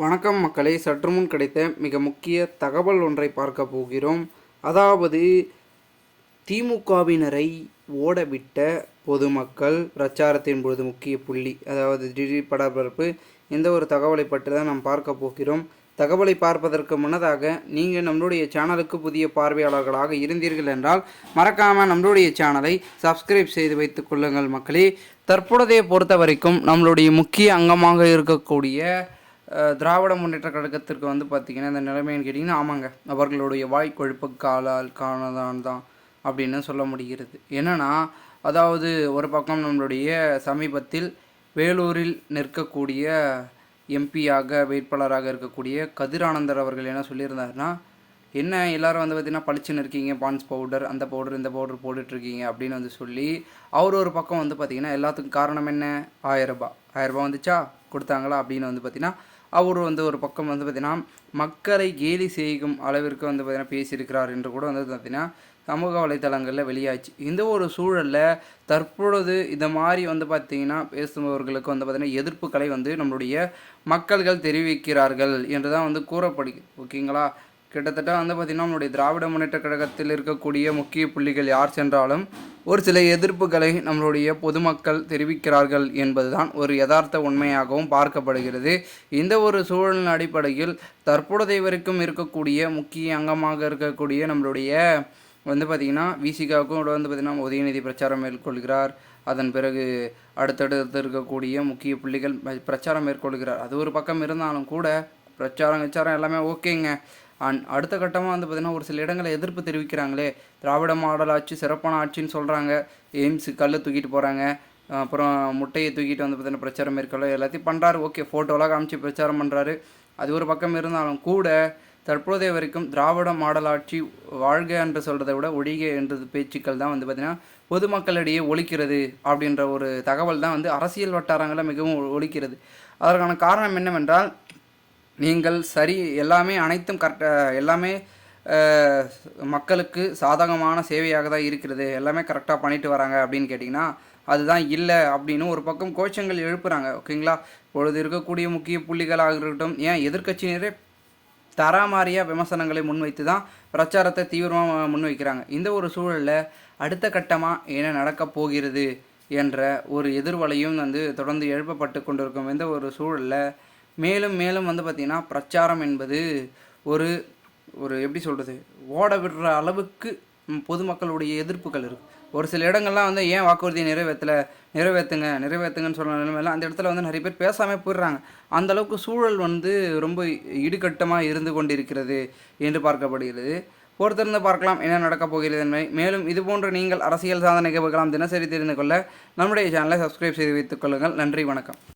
வணக்கம் மக்களை. சற்று முன் கிடைத்த மிக முக்கிய தகவல் ஒன்றை பார்க்க போகிறோம். அதாவது திமுகவினரை ஓடவிட்ட பொதுமக்கள் பிரச்சாரத்தின் பொழுது முக்கிய புள்ளி அதாவது திடீர் படபரப்பு இந்த ஒரு தகவலை பற்றி தான் நாம் பார்க்க போகிறோம். தகவலை பார்ப்பதற்கு முன்னதாக நீங்கள் நம்மளுடைய சேனலுக்கு புதிய பார்வையாளர்களாக இருந்தீர்கள் என்றால் மறக்காமல் நம்மளுடைய சேனலை சப்ஸ்கிரைப் செய்து வைத்துக் கொள்ளுங்கள் மக்களே. தற்பொழுதைய பொறுத்த வரைக்கும் நம்மளுடைய முக்கிய அங்கமாக இருக்கக்கூடிய திராவிட முன்னேற்ற கழகத்திற்கு வந்து பார்த்திங்கன்னா இந்த நிலைமைன்னு கேட்டிங்கன்னா ஆமாங்க. அவர்களுடைய வாய் கொழுப்பு காலால் காணதான் தான் அப்படின்னு சொல்ல முடிகிறது. என்னன்னா அதாவது ஒரு பக்கம் நம்மளுடைய சமீபத்தில் வேலூரில் நிற்கக்கூடிய எம்பியாக வேட்பாளராக இருக்கக்கூடிய கதிரானந்தர் அவர்கள் என்ன சொல்லியிருந்தாருன்னா என்ன எல்லாரும் வந்து பார்த்தீங்கன்னா பளிச்சுன்னு இருக்கீங்க பான்ஸ் பவுடர் அந்த பவுடர் இந்த பவுடர் போட்டுட்ருக்கீங்க அப்படின்னு வந்து சொல்லி அவர் ஒரு பக்கம் வந்து பார்த்தீங்கன்னா எல்லாத்துக்கும் காரணம் என்ன? ஆயிரம் ரூபாய். ஆயிரம் ரூபாய் வந்துச்சா? கொடுத்தாங்களா? அப்படின்னு வந்து பார்த்தீங்கன்னா அவர் வந்து ஒரு பக்கம் வந்து பார்த்திங்கன்னா மக்களை கேலி செய்யும் அளவிற்கு வந்து பார்த்தீங்கன்னா பேசியிருக்கிறார் என்று கூட வந்து பார்த்தீங்கன்னா சமூக வலைத்தளங்களில் வெளியாச்சு. இந்த ஒரு சூழலில் தற்பொழுது இந்த மாதிரி வந்து பார்த்திங்கன்னா பேசுபவர்களுக்கு வந்து பார்த்திங்கன்னா எதிர்ப்புகளை வந்து நம்மளுடைய மக்கள்கள் தெரிவிக்கிறார்கள் என்று தான் வந்து கூறப்படுகிறது. ஓகேங்களா? கிட்டத்தட்ட வந்து பார்த்திங்கன்னா நம்மளுடைய திராவிட முன்னேற்ற கழகத்தில் இருக்கக்கூடிய முக்கிய புள்ளிகள் யார் சென்றாலும் ஒரு சில எதிர்ப்புகளை நம்மளுடைய பொதுமக்கள் தெரிவிக்கிறார்கள் என்பதுதான் ஒரு யதார்த்த உண்மையாகவும் பார்க்கப்படுகிறது. இந்த ஒரு சூழலின் அடிப்படையில் தற்பொழுதைய வரைக்கும் இருக்கக்கூடிய முக்கிய அங்கமாக இருக்கக்கூடிய நம்மளுடைய வந்து பார்த்திங்கன்னா விசிகாவுக்கும் கூட வந்து பார்த்திங்கன்னா உதயநிதி பிரச்சாரம் மேற்கொள்கிறார். அதன் பிறகு அடுத்தடுத்து இருக்கக்கூடிய முக்கிய புள்ளிகள் பிரச்சாரம் மேற்கொள்கிறார். அது ஒரு பக்கம் இருந்தாலும் கூட பிரச்சாரம் விச்சாரம் எல்லாமே ஓகேங்க. அண்ட் அடுத்த கட்டமாக வந்து பார்த்திங்கன்னா ஒரு சில இடங்களை எதிர்ப்பு தெரிவிக்கிறாங்களே. திராவிட மாடல் ஆட்சி சிறப்பான ஆட்சின்னு சொல்கிறாங்க எய்ம்ஸ் கல் தூக்கிட்டு போகிறாங்க அப்புறம் முட்டையை தூக்கிட்டு வந்து பார்த்தீங்கன்னா பிரச்சாரம் மேற்கொள்ள எல்லாத்தையும் பண்ணுறாரு ஓகே ஃபோட்டோலாம் காமிச்சு பிரச்சாரம் பண்ணுறாரு அது ஒரு பக்கம் இருந்தாலும் கூட தற்போதைய வரைக்கும் திராவிட மாடல் ஆட்சி வாழ்க என்று சொல்கிறத விட ஒழிக என்றது பேச்சுக்கள் தான் வந்து பார்த்திங்கன்னா பொதுமக்களிடையே ஒழிக்கிறது அப்படின்ற ஒரு தகவல் தான் வந்து அரசியல் வட்டாரங்களில் மிகவும் ஒழிக்கிறது. அதற்கான காரணம் என்னவென்றால் நீங்கள் சரி எல்லாமே அனைத்தும் கரெக்டாக எல்லாமே மக்களுக்கு சாதகமான சேவையாக தான் இருக்கிறது. எல்லாமே கரெக்டாக பண்ணிட்டு வராங்க அப்படின்னு கேட்டிங்கன்னா அதுதான் இல்லை அப்படின்னு ஒரு பக்கம் கோஷங்கள் எழுப்புறாங்க. ஓகேங்களா? இப்பொழுது இருக்கக்கூடிய முக்கிய புள்ளிகளாக இருக்கட்டும் ஏன் எதிர்க்கட்சியினரே தராமாரியாக விமர்சனங்களை முன்வைத்து தான் பிரச்சாரத்தை தீவிரமாக முன்வைக்கிறாங்க. இந்த ஒரு சூழலில் அடுத்த கட்டமாக என்ன நடக்கப் போகிறது என்ற ஒரு எதிர்வலையும் வந்து தொடர்ந்து எழுப்பப்பட்டு கொண்டிருக்கும். இந்த ஒரு சூழலில் மேலும் மேலும் வந்து பார்த்திங்கன்னா பிரச்சாரம் என்பது ஒரு ஒரு எப்படி சொல்கிறது ஓட விடுற அளவுக்கு பொதுமக்களுடைய எதிர்ப்புகள் இருக்குது ஒரு சில இடங்கள்லாம் வந்து ஏன் வாக்குறுதியை நிறைவேற்றலை நிறைவேற்றுங்க நிறைவேற்றுங்கன்னு சொல்கிற நிலைமையில அந்த இடத்துல வந்து நிறைய பேர் பேசாமல் போயிடுறாங்க. அந்த அளவுக்கு சூழல் வந்து ரொம்ப இடுகட்டமாக இருந்து கொண்டிருக்கிறது என்று பார்க்கப்படுகிறது. பொறுத்திருந்து பார்க்கலாம் என்ன நடக்கப் போகிறது என்பதை. மேலும் இதுபோன்று நீங்கள் அரசியல் சாதனை நிகழ்வுகளாம் தினசரி தெரிந்து கொள்ள நம்முடைய சேனலை சப்ஸ்கிரைப் செய்து வைத்துக் கொள்ளுங்கள். நன்றி வணக்கம்.